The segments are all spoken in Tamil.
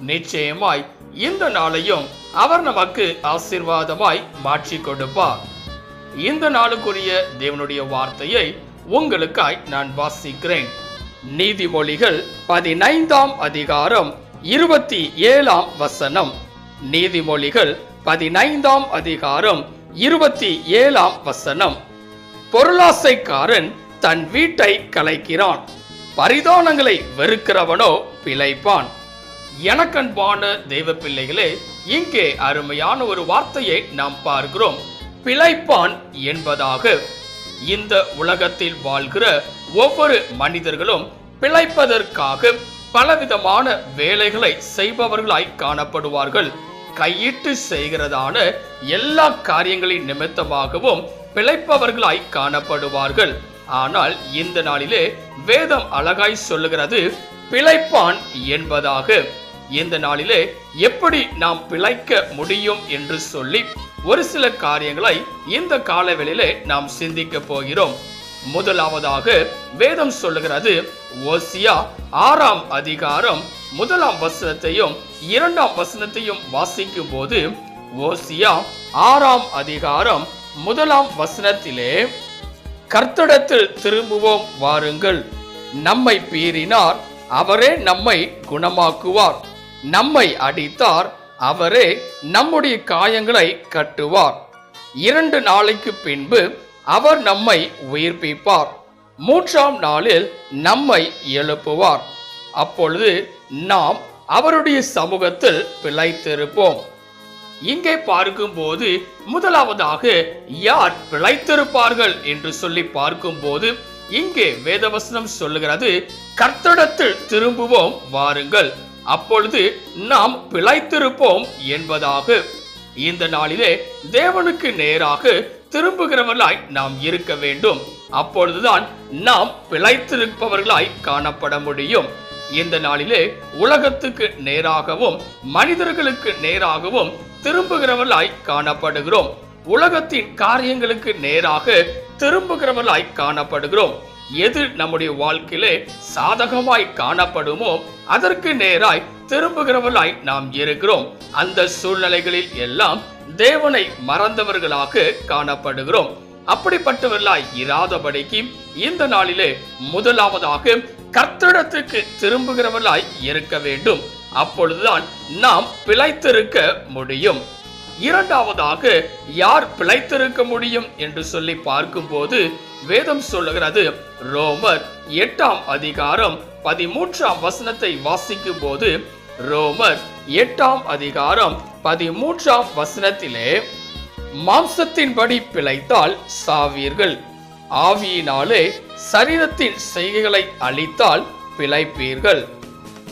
நிச்சயமாய் இந்த நாளையும் அவர் நமக்கு ஆசீர்வாதமாய் மாற்றி கொடுப்பார். இந்த நாளுக்குரிய தேவனுடைய வார்த்தையை உங்களுக்காய் நான் வாசிக்கிறேன். நீதிமொழிகள் பதினைந்தாம் அதிகாரம் இருபத்தி ஏழாம் வசனம். நீதிமொழிகள் பதினைந்தாம் அதிகாரம் இருபத்தி ஏழாம் வசனம். பொருளாசைக்காரன் தன் வீட்டை கலைக்கிறான். பரிதானங்களை வெறுக்கிறவனோ பிழைப்பான். எனக்கன்பான தெய்வ பிள்ளைகளே இங்கே அருமையான ஒரு வார்த்தையை நாம் பார்க்கிறோம். பிழைப்பான் என்பதாக. இந்த உலகத்தில் வாழ்கிற ஒவ்வொரு மனிதர்களும் பிழைப்பதற்காக பலவிதமான வேலைகளை செய்பவர்களாய் காணப்படுவார்கள். கையிட்டு செய்கிறதான எல்லா காரியங்களின் நிமித்தமாகவும் பிழைப்பவர்களாய் காணப்படுவார்கள். ஆனால் இந்த நாளிலே வேதம் அழகாய் சொல்லுகிறது பிழைப்பான் என்பதாக. இந்த நாளிலே எப்படி நாம் பிழைக்க முடியும் என்று சொல்லி ஒரு சில காரியங்களை இந்த காலவெளியிலே நாம் சிந்திக்க போகிறோம். முதலாவதாக வேதம் சொல்லுகிறது ஓசியா ஆறாம் அதிகாரம் முதலாம் வசனத்தையும் இரண்டாம் வசனத்தையும் வாசிக்கும் போது ஓசியா ஆறாம் அதிகாரம் முதலாம் வசனத்திலே கர்த்தடத்தில் திரும்புவோம் வாருங்கள். நம்மை பீறினார் அவரே நம்மை குணமாக்குவார். நம்மை அடித்தார் அவரே நம்முடைய காயங்களை கட்டுவார். இரண்டு நாளைக்கு பின்பு அவர் நம்மை உயிர்ப்பிப்பார். மூன்றாம் நாளில் நம்மை எழுப்புவார். அப்பொழுது நாம் அவருடைய சமூகத்தில் பிழைத்திருப்போம். இங்கே பார்க்கும்போது முதலாவதாக யார் பிழைத்திருப்பார்கள் என்று சொல்லி பார்க்கும்போது இங்கே வேதவசனம் சொல்லுகிறது கர்த்தடத்தில் திரும்புவோம் வாருங்கள். அப்பொழுது நாம் பிழைத்திருப்போம் என்பதாக இந்த நாளிலே தேவனுக்கு நேராக திரும்புகிறவர்களாய் நாம் இருக்க வேண்டும். அப்பொழுதுதான் நாம் பிழைத்திருப்பவர்களாய் காணப்பட முடியும். இந்த நாளிலே உலகத்துக்கு நேராகவும் மனிதர்களுக்கு நேராகவும் திரும்புகிறவர்களாய் காணப்படுகிறோம். உலகத்தின் காரியங்களுக்கு நேராக திரும்புகிறவர்களாய் காணப்படுகிறோம். எது நம்முடைய வாழ்க்கையிலே சாதகமாய் காணப்படுமோ அதற்கு நேராய் திரும்புகிறவர்களாய் நாம் இருக்கிறோம். அந்த சூழ்நிலைகளில் எல்லாம் தேவனை மறந்தவர்களாக காணப்படுகிறோம். அப்படிப்பட்டவர்களாய் இராதபடிக்கு இந்த நாளிலே முதலாவதாக கர்த்தடத்துக்கு திரும்புகிறவர்களாய் இருக்க வேண்டும். அப்பொழுதுதான் நாம் பிழைத்திருக்க முடியும். இரண்டாவதாக யார் பிழைத்திருக்க முடியும் என்று சொல்லி பார்க்கும்போது வேதம் சொல்லுகிறது. ரோமர் எட்டாம் அதிகாரம் பதிமூன்றாம் வசனத்தை வாசிக்கும் போது ரோமர் எட்டாம் அதிகாரம் பதிமூன்றாம் வசனத்திலே மாம்சத்தின்படி பிழைத்தால் சாவீர்கள். ஆவியினாலே சரீரத்தின் செய்கைகளை அழித்தால் பிழைப்பீர்கள்.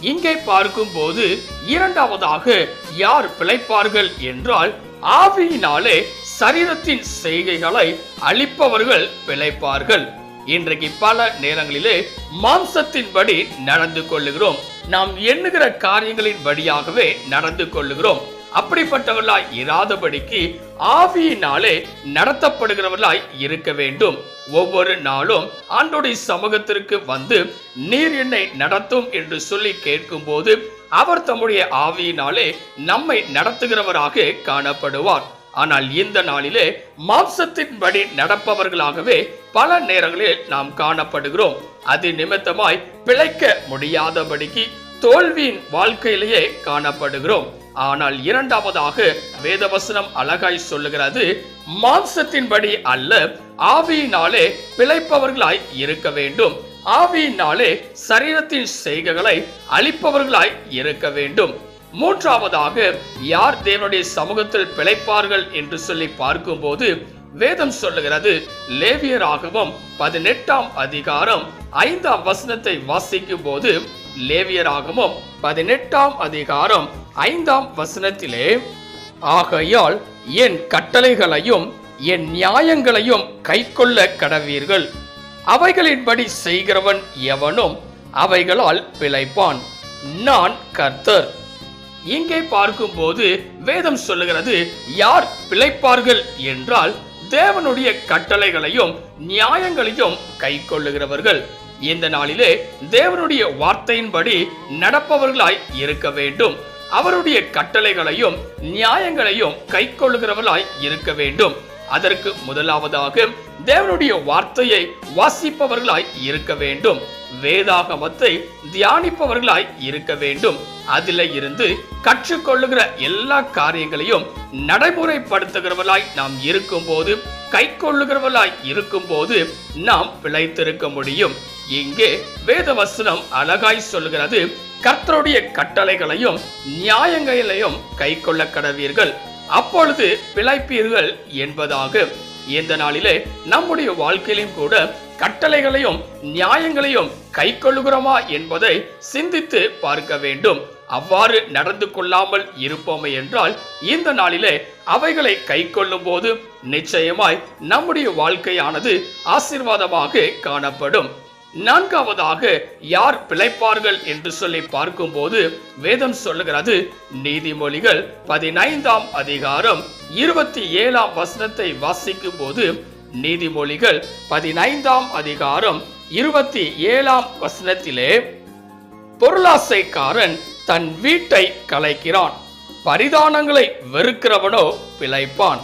இங்கே பார்க்கும்போது இரண்டாவதாக யார் பிழைப்பார்கள் என்றால் ஆவியினாலே சரீரத்தின் செய்கைகளை அழிப்பவர்கள் பிழைப்பார்கள். இன்றைக்கு பல நேரங்களிலே மாம்சத்தின்படி நடந்து கொள்ளுகிறோம். நாம் எண்ணுகிற காரியங்களின் வழியாகவே நடந்து கொள்ளுகிறோம். அப்படிப்பட்டவர்களாய் இராதபடிக்கு ஆவியினாலே நடத்தப்படுகிறவர்களாய் இருக்க வேண்டும். ஒவ்வொரு நாளும் ஆண்டோடைய சமூகத்திற்கு வந்து நீர் என்னை நடத்தும் என்று சொல்லி கேட்கும்போது அவர் தம்முடைய ஆவியினாலே நம்மை நடத்துகிறவராக காணப்படுவார். ஆனால் இந்த நாளிலே மாம்சத்தின்படி நடப்பவர்களாகவே பல நேரங்களில் நாம் காணப்படுகிறோம். அது நிமித்தமாய் பிழைக்க முடியாதபடிக்கு தோல்வியின் வாழ்க்கையிலேயே காணப்படுகிறோம். ஆனால் இரண்டாவதாக வேதவசனம் அழகாய் சொல்லுகிறது மாம்சத்தின்படி அல்ல ஆவியினாலே பிழைப்பவர்களாய் இருக்க வேண்டும். ஆவியினாலே சரீரத்தின் செய்கைகளை அழிப்பவர்களாய் இருக்க வேண்டும். மூன்றாவதாக யார் தேவனுடைய சமூகத்தில் பிழைப்பார்கள் என்று சொல்லி பார்க்கும்போது வேதம் சொல்லுகிறது லேவியராகவும் பதினெட்டாம் அதிகாரம் ஐந்தாம் வசனத்தை வாசிக்கும் போது லேவியராகவும் பதினெட்டாம் அதிகாரம் ஐந்தாம் வசனத்திலே ஆகையால் என் கட்டளைகளையும் என் நியாயங்களையும் கைக்கொள்ள கடவீர்கள். அவைகளின்படி செய்கிறவன் எவனும் அவைகளால் பிழைப்பான். நான் கர்த்தர். இங்கே பார்க்கும்போது வேதம் சொல்லுகிறது யார் பிழைப்பார்கள் என்றால் தேவனுடைய கட்டளைகளையும் நியாயங்களையும் கை கொள்ளுகிறவர்கள் இந்த நாளிலே தேவனுடைய வார்த்தையின்படி நடப்பவர்களாய் இருக்க வேண்டும். அவருடைய கட்டளைகளையும் நியாயங்களையும் கைக்கொள்ளுகிறவர்களாய் இருக்க வேண்டும். அதற்கு முதலாவதாக தேவனுடைய வார்த்தையை வாசிப்பவர்களாய் இருக்க வேண்டும். வேதாகமத்தை தியானிப்பவர்களாய் இருக்க வேண்டும். அதில இருந்து கற்றுக்கொள்ளுகிற எல்லா காரியங்களையும் நடைமுறைப்படுத்துகிறவர்களாய் நாம் இருக்கும்போது கை கொள்ளுகிறவர்களாய் இருக்கும்போது நாம் பிழைத்திருக்க முடியும். இங்கே வேதவசனம் அழகாய் சொல்லுகிறது. கர்த்தருடைய கட்டளைகளையும் நியாயங்களையும் கை கொள்ள கடவீர்கள். அப்பொழுது பிழைப்பீர்கள் என்பதாக இந்த நாளிலே நம்முடைய வாழ்க்கையிலும் கூட கட்டளைகளையும் நியாயங்களையும் கை கொள்ளுகிறோமா என்பதை சிந்தித்து பார்க்க வேண்டும். அவ்வாறு நடந்து கொள்ளாமல் இருப்போமே என்றால் இந்த நாளிலே அவைகளை கை கொள்ளும் போது நிச்சயமாய் நம்முடைய வாழ்க்கையானது ஆசீர்வாதமாக காணப்படும். நான்காவதாக யார் பிழைப்பார்கள் என்று சொல்லி பார்க்கும்போது வேதம் சொல்லுகிறது நீதிமொழிகள் பதினைந்தாம் அதிகாரம் இருபத்தி ஏழாம் வசனத்தை வாசிக்கும் போது நீதிமொழிகள் பதினைந்தாம் அதிகாரம் இருபத்தி ஏழாம் வசனத்திலே பொருளாசைக்காரன் தன் வீட்டை கலைக்கிறான் பரிதானங்களை வெறுக்கிறவனோ பிழைப்பான்.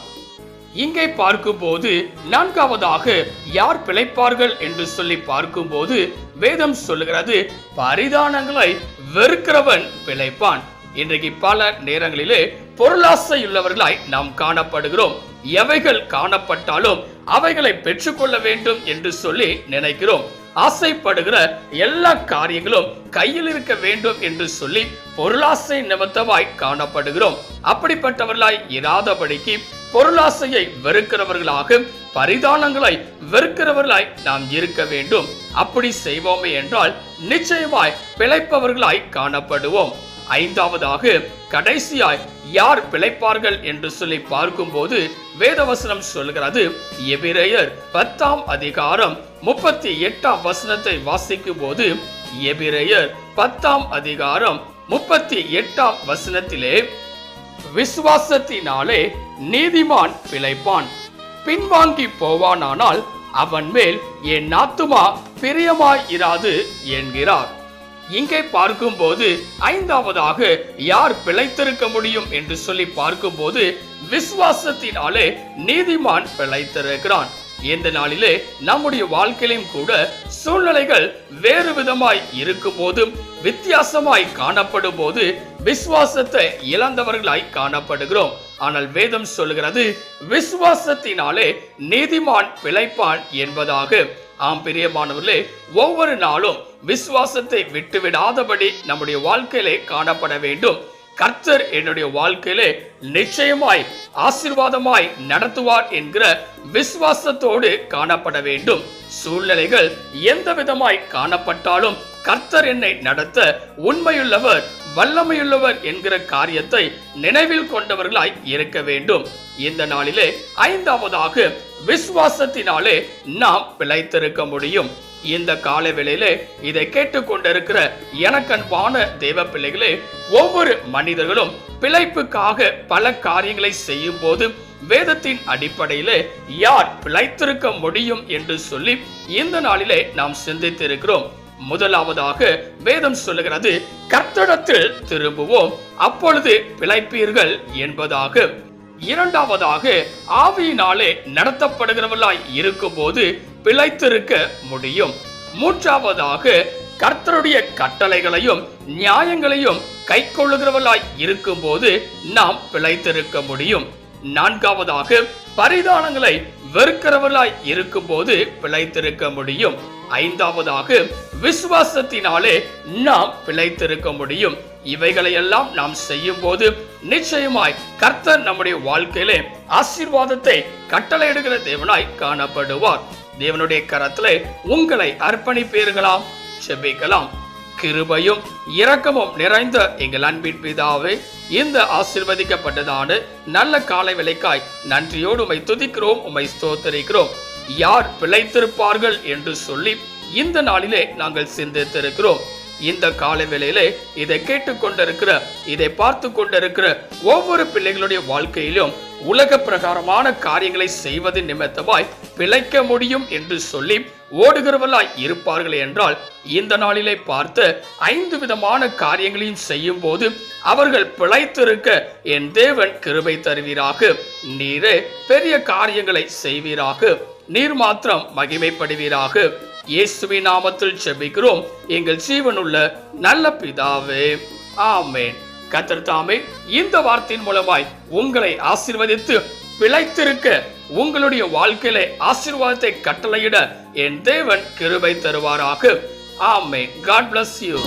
இங்கே பார்க்கும்போது நான்காவதாக யார் பிழைப்பார்கள் என்று சொல்லி பார்க்கும்போது வேதம் சொல்லுகிறது பரிதானங்களை வெறுக்கிறவன் பிழைப்பான். இன்றைக்கு பல நேரங்களிலே பொருளாசையுள்ளவர்களாய் நாம் காணப்படுகிறோம். எவைகள் காணப்பட்டாலும் அவைகளை பெற்றுக்கொள்ள வேண்டும் என்று சொல்லி நினைக்கிறோம். ஆசைப்படுகிற எல்லா காரியங்களும் கையில் இருக்க வேண்டும் என்று சொல்லி பொருளாசை நிமித்தமாய் காணப்படுகிறோம். அப்படிப்பட்டவர்களாய் இராதபடிக்கு பொருளாசையை வெறுக்கிறவர்களாக பரிதானங்களை வெறுக்கிறவர்களாய் நாம் இருக்க வேண்டும். அப்படி செய்வோமே என்றால் நிச்சயமாய் பிழைப்பவர்களாய் காணப்படுவோம். ஐந்தாவதாக கடைசியாய் யார் பிழைப்பார்கள் என்று சொல்லி பார்க்கும்போது வேதவசனம் சொல்கிறது எபிரேயர் பத்தாம் அதிகாரம் முப்பத்தி எட்டாம் வசனத்தை வாசிக்கும் போது எபிரேயர் பத்தாம் அதிகாரம் முப்பத்தி எட்டாம் வசனத்திலே விசுவாசத்தினாலே நீதிமான் பிழைப்பான். பின்வாங்கி போவானானால் அவன் மேல் என் ஆத்துமா பிரியமாயிராது என்கிறார். இங்கே பார்க்கும்போது ஐந்தாவதாக யார் பிழைத்திருக்க முடியும் என்று சொல்லி பார்க்கும்போது விசுவாசத்தினாலே நீதிமான் பிழைத்திருக்கிறான். இந்த நாளிலே நம்முடைய வாழ்க்கையிலும் கூட சூழ்நிலைகள் வேறு விதமாய் இருக்கும் போதும் வித்தியாசமாய் காணப்படும் போது விசுவாசத்தை இழந்தவர்களாய் காணப்படுகிறோம். ஆனால் வேதம் சொல்லுகிறது விசுவாசத்தினாலே நீதிமான் பிழைப்பான் என்பதாக. ஆம் பிரியமானவர்களே ஒவ்வொரு நாளும் விசுவாசத்தை விட்டுவிடாதபடி நம்முடைய வாழ்க்கையிலே காணப்பட வேண்டும். கர்த்தர் என்னுடைய வாழ்க்கையிலே நிச்சயமாய் ஆசீர்வாதமாய் நடத்துவார் என்கிற விசுவாசத்தோடு காணப்பட வேண்டும். சூழ்நிலைகள் எந்த விதமாய் காணப்பட்டாலும் கர்த்தர் என்னை நடத்த உண்மையுள்ளவர் வல்லமையுள்ளவர் என்கிற காரியத்தை நினைவில் கொண்டவர்களாய் இருக்க வேண்டும். இந்த நாளிலே ஐந்தாவதாக விசுவாசத்தினாலே நாம் பிழைத்திருக்க முடியும். இந்த கால வேளையிலே இதை கேட்டுக்கொண்டிருக்கிற எனக்கன்பான தேவ பிள்ளைகளே ஒவ்வொரு மனிதர்களும் பிழைப்புக்காக பல காரியங்களை செய்யும் போது வேதத்தின் அடிப்படையிலே யார் பிழைத்திருக்க முடியும் என்று சொல்லி இந்த நாளிலே நாம் சிந்தித்திருக்கிறோம். முதலாவதாக வேதம் சொல்லுகிறது கர்த்தடத்தில் திரும்புவோம் அப்பொழுது பிழைப்பீர்கள் என்பதாக. இரண்டாவதாக ஆவியினாலே நடத்தப்படுகிறவர்களாய் இருக்கும்போது பிழைத்திருக்க முடியும். மூன்றாவதாக கர்த்தருடைய கட்டளைகளையும் நியாயங்களையும் கைக்கொள்ளுகிறவர்களாய் இருக்கும்போது நாம் பிழைத்திருக்க முடியும். நான்காவதாக பரிதானங்களை வெறுக்கிறவர்களாய் இருக்கும்போது பிழைத்திருக்க முடியும். ஐந்தாவதாக விசுவாசத்தினாலே நாம் பிழைத்திருக்க முடியும். இவைகளையெல்லாம் நாம் செய்யும் போது நிச்சயமாய் கர்த்தர் நம்முடைய வாழ்க்கையிலே ஆசீர்வாதத்தை கட்டளையிடுகிற தேவனாய் காணப்படுவார். தேவனுடைய கரத்திலே உங்களை அர்ப்பணிப்பீர்களாம் செபிக்கலாம். கிருபையும் இரக்கமும் நிறைந்த எங்கள் அன்பின் பிதாவே இந்த ஆசிர்வதிக்கப்பட்டதான நல்ல காலை விலைக்காய் நன்றியோடு உமை துதிக்கிறோம் உமை ஸ்தோத்தரிக்கிறோம். யார் பிழைத்திருப்பார்கள் என்று சொல்லி இந்த நாளிலே நாங்கள் சிந்தித்திருக்கிறோம். இந்த கால வேளையிலே இதை கேட்டுக்கொண்டிருக்கிற இதை பார்த்து கொண்டிருக்கிற ஒவ்வொரு பிள்ளைகளுடைய வாழ்க்கையிலும் உலக பிரகாரமான காரியங்களை செய்வது நிமித்தமாய் பிழைக்க முடியும் என்று சொல்லி ஓடுகிறவர்களாய் இருப்பார்கள் என்றால் இந்த நாளிலே பார்த்த ஐந்து விதமான காரியங்களையும் செய்யும் போது அவர்கள் பிழைத்திருக்க என் தேவன் கிருபை தருவீராக. நீரே பெரிய காரியங்களை செய்வீராக. நீர் மாத்திரம் மகிமைப்படுவீராக. இயேசுவி நாமத்தில் செபிக்கிறோம். எங்கள் ஜீவனுள்ள நல்ல பிதாவே. ஆமேன். கத்தர் தாமே இந்த வார்த்தையின் மூலமாய் உங்களை ஆசீர்வதித்து பிழைத்திருக்க உங்களுடைய வாழ்க்கையில ஆசீர்வாதத்தை கட்டளையிட என் தேவன் கிருபை தருவாராக. ஆமே காட் பிளஸ் யூ